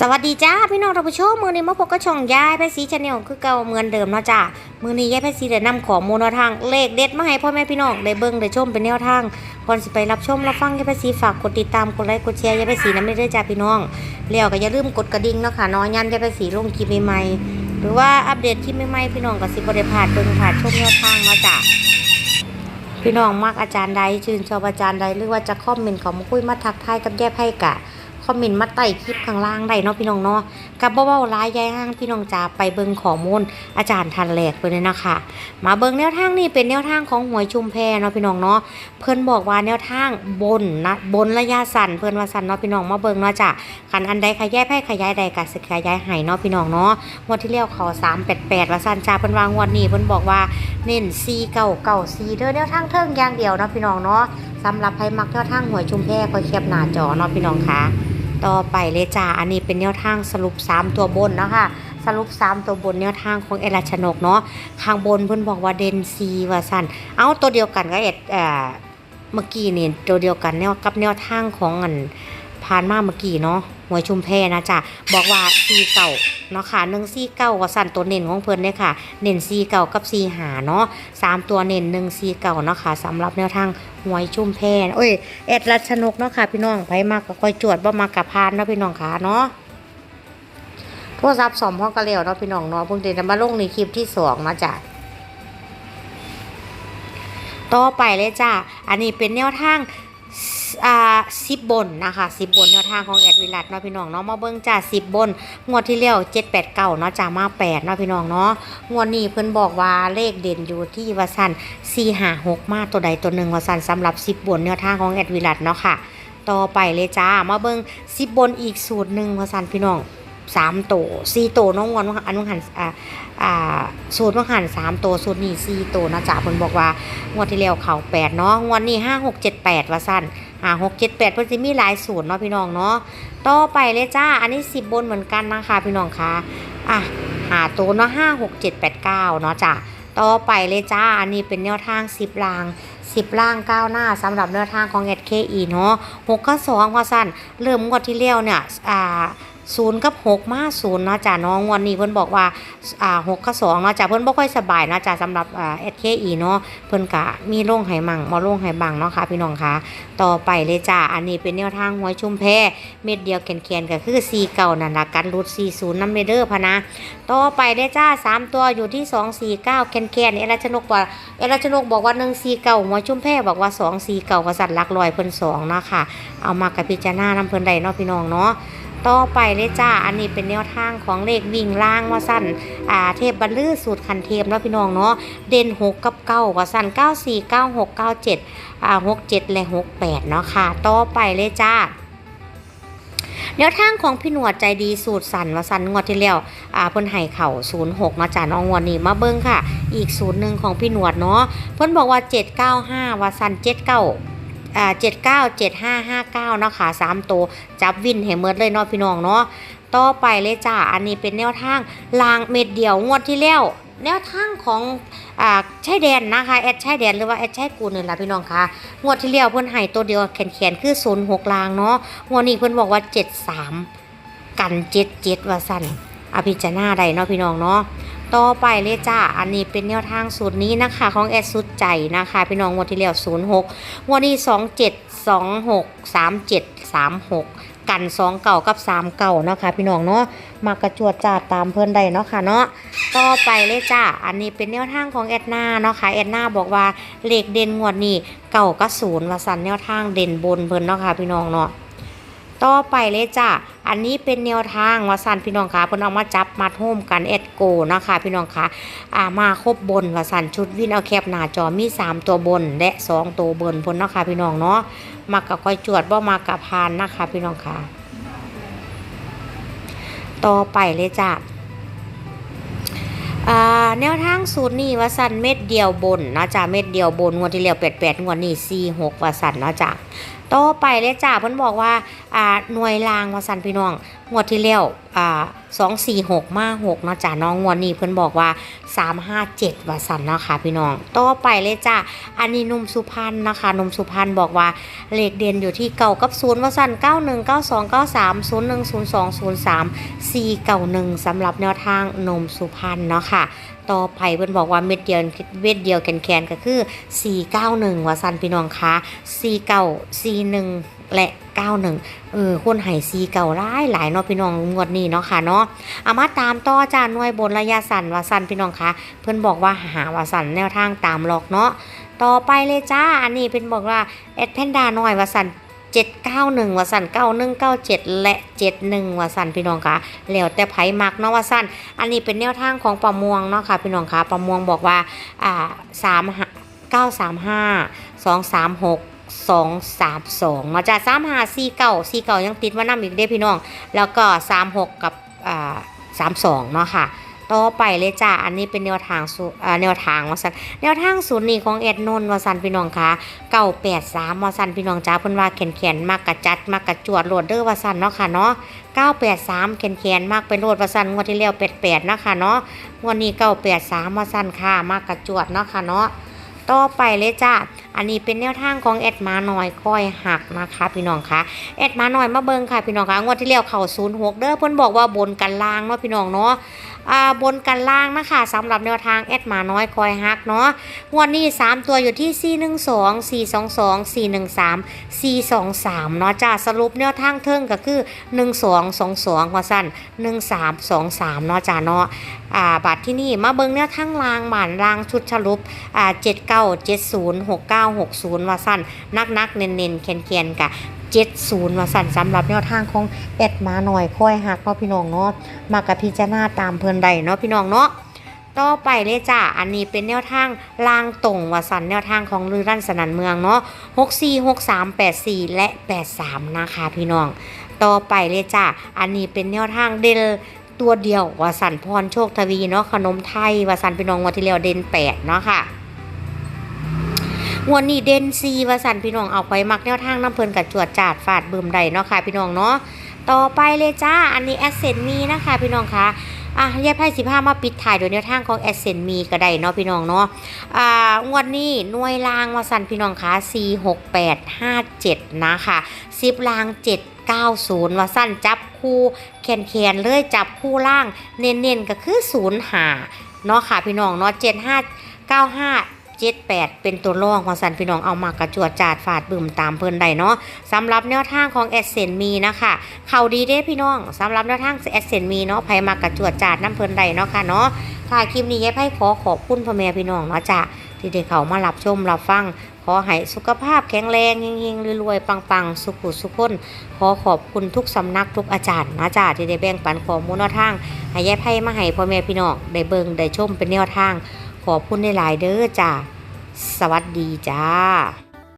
สวัสดีจ้าพี่น้องท่านผู้ชมมือนี้มาพบกับช่องยายแพทย์สีชาแนลคือเก่าเหมือนเดิมเนาะจ้ามือนี้ยายแพทย์สีได้นำของมูลแนทางเลขเด็ดมาให้พ่อแม่พี่น้องได้เบิ่งได้ชมเป็นแนวทางก่อนสิไปรับชมรับฟังยายแพทย์สีฝากกดติดตามกดไลค์กดแชร์ยายแพทย์สีน้ำได้ด้วยจ้าพี่น้องแล้วก็อย่าลืมกดกระดิ่งเนาะค่ะน้อยยันยายแพทย์สีลงคลิปใหม่ๆหรือว่าอัปเดตคลิปใหม่ๆพี่น้องก็สิบ่ได้พลาดเบิ่งพลาดชมแนวทางเนาะจ้าพี่น้องมักอาจารย์ใดชื่นชอบอาจารย์ใดหรือว่าจะคอมเมนต์เขามาคุยมาทักทายกับแย่ไพ่กะ คอมเมนต์มาไต่คลิปข้างล่างได้เนาะพี่น้องเนาะกับเบ้าๆร้ายยายห้างพี่น้องจ๋าไปเบิ่งข้อมูลอาจารย์ทันแหลกไปเลยนะคะ มาเบิ่งแนวทางนี่เป็นแนวทางของหวยชุมแพเนาะพี่น้องเนาะเพิ่อนบอกว่าแนวทางบนนะบนระยะสั้นเพิ่อนว่าสั้นเนาะพี่น้องมาเบิ่งเนาะจ้ะคันอันใดขยายไพ่ขยายใดกะสิขยายให้เนาะพี่น้องเนาะงวดที่แล้วเขา388ว่าสั้นจ้าเพิ่นวางวดนี้เพิ่อนบอกว่าเน้นซีเก่าเก่าซีเด้อแนวทางเทิงอย่างเดียวเนาะพี่น้องเนาะสำหรับใครมักแนวทางหวยชุมแพก็แคบหน้าจอเนาะพี่น้องคะ ต่อไปเลยจ้าอันนี้เป็นแนวทางสรุป 3 ตัวบนเนาะคะสรุป 3 ตัวบนแนวทางของเอราชนกเนาะข้างบนเพิ่นบอกว่าเดนซีว่าสันเอาตัวเดียวกันก็เอ็ดเอ่อเมื่อกี้นี่ตัวเดียวกันแนวกับแนวทางของอัน ผ่านมาเมื่อกี้เนาะหวยชุมแพนะจ้ะบอกว่าซีเก่าเนาะค่ะหนึ่งซีเก่าว่าสั่นตัวเน้นของเพิ่นเนี่ยค่ะ เน้นซีเก่ากับซีหาเนาะสามตัวเน้นหนึ่งซีเก่าเนาะค่ะสำหรับแนวทางหวยชุ่มแพนโอ้ยแอดรัชนกเนาะค่ะพี่น้องไปมากก็ค่อยจวดบ่มากกับพานเนาะพี่น้องค่ะเนาะโทรศัพท์สอมห้อกระเลียวเนาะพี่น้องเนาะเพิ่งเดินมาลงในคลิปที่สองมาจ้ะต่อไปเลยจ้ะอันนี้เป็นแนวทาง อ่าสิบบนนะคะสิบบนแนวทางของแอดวิลัดเนาะพี่น้องเนาะมาเบิ่งจ้าสิบบน งวดที่แล้วเจ็ดแปดเก้าเนาะจ้ามาแปดเนาะพี่น้องเนาะงวดนี้เพิ่อนบอกว่าเลขเด่นอยู่ที่วาสันสี่ห้าหกมาตัวใดตัวหนึ่งวาสันสำหรับสิบบนแนวทางของแอดวิลัดเนาะค่ะ ต่อไปเลยจ้ามาเบิ่งสิบบนอีกสูตรหนึ่งวาสันพี่น้องสามโตสี่โตน้องวันอันวังหันอ่าอ่าสูตรวังหันสามโตสูตรนี้สี่โตนะจ้าเพิ่นบอกว่างวดที่แล้วเข่าแปดเนาะงวดนี้ห้าหกเจ็ดแปดวาสัน อ่าหกเจ็ดแปดเพิ่นสิมีหลายสูตรเนาะพี่น้องเนาะต่อไปเลยจ้า อันนี้สิบบนเหมือนกันนะคะพี่น้องคะอะหาตัวเนาะห้าหกเจ็ดแปดเก้าเนาะจ้าต่อไปเลยจ้า อันนี้เป็นแนวทางสิบลางสิบล่างก้าวหน้าสำหรับแนวทางของเอ็คเนาะหกก็สองพอสั้นเริ่มงวดที่เลี้ยวเนี่ยอ่า ศูนย์กับหกมาศูนย์เนาะจ้ะน้องวันนี้เพิ่นบอกว่าอ่าหกกับสองเนาะจ้ะเพิ่นบ่ค่อยสบายเนาะจ้ะสำหรับอ่า SKE เนาะเพิ่นกะมีโร่งไหมั่งบ่โร่งไหบังเนาะค่ะพี่น้องคะต่อไปเลยจ้าอันนี้เป็นแนวทางหวยชุมแพเม็ดเดียวแขนๆก็คือ4เก่านั่นละกันรุด40น้ำเมเดอร์พะนะต่อไปเลยจ้า3ตัวอยู่ที่249แขนๆเอราชนกว่าเอราชนกบอกว่า1 4เก่าหวยชุมแพบอกว่า2 4เก่ากษัตริย์ลักลอยเพิ่น2เนาะค่ะเอามากับพิจารณาน้ำเพิ่นใดเนาะพี่น้องเนาะ ต่อไปเลยจ้า อันนี้เป็นแนวทางของเลขวิ่งล่างว่าสั้นอ่าเทพบัลลือสูตรคันเทพเนาะพี่น้องเนาะ เด่น6กับ9ว่าสั้น94 96 97อ่าหกเจ็ดและหกแปดเนาะค่ะ ต่อไปเลยจ้าแนวทางของพี่หนวดใจดีสูตรสันวสันงวดที่แล้วอ่าเพิ่นให้เข่าศูนย์หกนาะจ้าน้องงวันนี้มาเบิ้งค่ะ อีกศูนย์หนึ่งของพี่หนวดเนาะเพิ่นบอกว่าเจ็ดเก้าห้าวสันเจ็ด เก้าอ่าเจ็ดเก้าเจ็ดห้าห้าเก้านะคะสามตัวจับวินให้เมิดเลยเนาะพี่น้องเนาะต่อไปเลยจ้าอันนี้เป็นแนวทางลางเม็ดเดียวงวดที่แล้วแนวทางของอ่าชายแดนนะคะแอดชายแดนหรือว่าแอดชายกูนี่แหละพี่น้องคะงวดที่แล้วเพิ่อนให้ตัวเดียวแขนๆคือ0 6ลางเนาะงวดนี้เพิ่อนบอกว่า73กัน77ว่าสั่นอภิจารณาได้เนาะพี่น้องเนาะ ต่อไปเลยจ้า อันนี้เป็นแนวทางสูตรนี้นะคะ ของแอดสุดใจนะคะ พี่น้องงวดที่แล้ว06งวดนี้27 26 37 36กัน2เก่ากับ3เก่านะคะพี่น้องเนาะมากระจวดจาดตามเพิ่อนได้เนาะค่ะเนาะต่อไปเลยจ้าอันนี้เป็นแนวทางของแอดนาเนาะค่ะแอดนาบอกว่าเลขเด่นงวดนี้เก่าก็ศูนย์ว่าสันแนวทางเด่นบนเพิ่อนเนาะค่ะพี่น้องเนาะ ต่อไปเลยจ้าอันนี้เป็นแนวทางว่าสันพี่น้องค่ะเพิ่นเอามาจับมาโฮมกันแอดโกนะคะพี่น้องค่ะอ่ามาครบบนว่าสันชุดวินเอาแคบหน้าจอมี 3 ตัวบนและ 2 ตัวบนพิ่นนะคะพี่น้องเนาะมากับก้อยจวดบ่มากับพานนะคะพี่น้องค่ะต่อไปเลยจ้า แนวทางสูตรนี่ว่าสันเม็ดเดียวบนนะจ๊ะเม็ดเดียวบนงวดที่แล้วแปดแปดงวดนี่สี่หกว่าสันนะจ๊ะต่อไปเลยจ้ะเพิ่นบอกว่าอ่าหน่วยรางว่าสันพี่น้องงวดที่แล้วอ่า 246มา6เนาะจ้ะน้องงวดนี้เพิ่นบอกว่า 357ว่าสันเนาะค่ะพี่น้อง ต่อไปเลยจ้ะอันนี้นุ่มสุพรรณนะคะนุ่มสุพรรณบอกว่าเลขเด่นอยู่ที่เก่ากับศูนย์ว่าสัน91 92 93 01 02 03 491สำหรับแนวทางหนมสุพรรณเนาะค่ะต่อไปเพิ่นบอกว่าเม็ดเดียวเม็ดเดียวแคนๆก็คือ 491ว่าสันพี่น้องคะ49 41 และ 91เออคนไห้ซีเก่าหลายหลายเนาะพี่น้องงวดนี้เนาะค่ะเนาะเอามาตามต่อจ้าหน่วยบนระยะสั้นว่าสั้นพี่น้องคะเพื่อนบอกว่าหาว่าสั้นแนวทางตามหลอกเนาะต่อไปเลยจ้าอันนี้เป็นบอกว่าแอดแพนด้าน่อยว่าสั้น791ว่าสั้น9197 และ 71ว่าสั้นพี่น้องคะแล้วแต่ไผมักเนาะว่าสั้นอันนี้เป็นแนวทางของประมวงเนาะค่ะพี่น้องคะประมวงบอกว่าอ่า3 935 236 สองสามสองมาจากสามหาสี่เก่าสี่เก่ายังติดว่านำอีกได้พี่น้อง แล้วก็สามหกกับอ่าสามสองเนาะค่ะต่อไปเลยจ้า อันนี้เป็นแนวทางสูอ่าแนวทางวาสันแนวทางศูนย์นี่ของเอ็ดนนท์วาสันพี่น้องคะเก่าแปดสามวาสันพี่น้องจ้าเพิ่นว่าแขนแขนมากกระจัดมากกระจวดโหลดเด้อวาสันเนาะค่ะเนาะเก้าแปดสามแขนแขนมากไปโหลดวาสันงวดที่แล้วแปดแปดเนาะค่ะเนาะงวดนี้เก้าแปดสามวาสันค่ะมากกระจวดเนาะค่ะเนาะ ต่อไปเลยจ้า อันนี้เป็นแนวทางของแอดมาหน่อยค่อยหักนะคะพี่น้องคะแอดมาหน่อยมาเบิงค่ะพี่น้องคะงวดที่แล้วเข่าศูนย์หกเด้อเพิ่นบอกว่าบนกันล่างเนาะพี่น้องเนาะ บนกันล่างนะคะสำหรับแนวทางแอดมาน้อยคอยฮักเนาะงวดนี้ 3 ตัวอยู่ที่ 4 1 2 4 2 2 4 1 3 4 2 3 เนาะจ้าสรุปแนวทางเทิงก็คือ 1 2 2 2ว่าสั้น1 3 2 3 เนาะจ้าเนาะอ่าบัตรที่นี่มาเบิ่งแนวทางลางหมานลางชุดสรุปอ่า7 9 7 0 6 9 6 0ว่าสั้นนักนักๆเน้นเน้นๆแคนแคนๆกะ 70ว่าสั้นสำหรับแนวทางของแอดมาหน่อยค่อยฮักเนาะพี่น้องเนาะมากับพิจารณาตามเพิ่นใดเนาะพี่น้องเนาะต่อไปเลยจ้าอันนี้เป็นแนวทางลางตรงวสันแนวทางของลือรั่นสนันเมืองเนาะ64 63 84และ83นะคะพี่น้อง ต่อไปเลยจ้าอันนี้เป็นแนวทางเดลตัวเดียววสันพรโชคทวีเนาะขนมไทยวสันพี่น้องวันที่แล้วเดน8เนาะค่ะ งวันนี้เดนซีวาสันพี่น้องเอาไปมักแนวทางน้ำเพลินกับจวดจาดฟาดบืมใดเนาะค่ะพี่น้องเนาะต่อไปเลยจ้า อันนี้แอสเซนมีนะคะพี่น้องคะอะแยกไพ่สิบห้ามาปิดถ่ายโดยแนวทางของแอสเซนมีก็ได้เนาะพี่น้องเนาะอ่างวดนี้หน่วยลางมาสันพี่น้องคะ4 6 8 5 7นะคะสิบลาง790ว่าสั้นจับคู่แขนแขนเลยจับคู่ล่าง เน้นๆก็คือ0หาเนาะค่ะพี่น้องเนาะ 75 95 78เป็นตัวรองของสันพี่น้องเอามากระจวดจาดฝาดบึมตามเพิ่นได้เนาะสำหรับแนวทางของแอดเซนมีนะคะเข่าดีเด้พี่น้องสำหรับแนวทางแอดเซนมีเนาะไผมากระจวดจาดน้ำเพิ่นได้เนาะค่ะเนาะค่ะคลิปนี้ยายไพ่ขอขอบคุณพ่อแม่พี่น้องเนาะจ้ะที่ได้เขามารับชมรับฟังขอให้สุขภาพแข็งแรงเฮงๆรวยๆปังๆ สุขุสุขคนขอขอบคุณทุกสำนักทุกอาจารย์นะจ้าที่ได้แบ่งปันข้อมูลแนวทางให้ยายไพ่มาให้พ่อแม่พี่น้องได้เบิ่งได้ชมเป็นแนวทาง ขอบคุณในหลายเด้อจ้า สวัสดีจ้า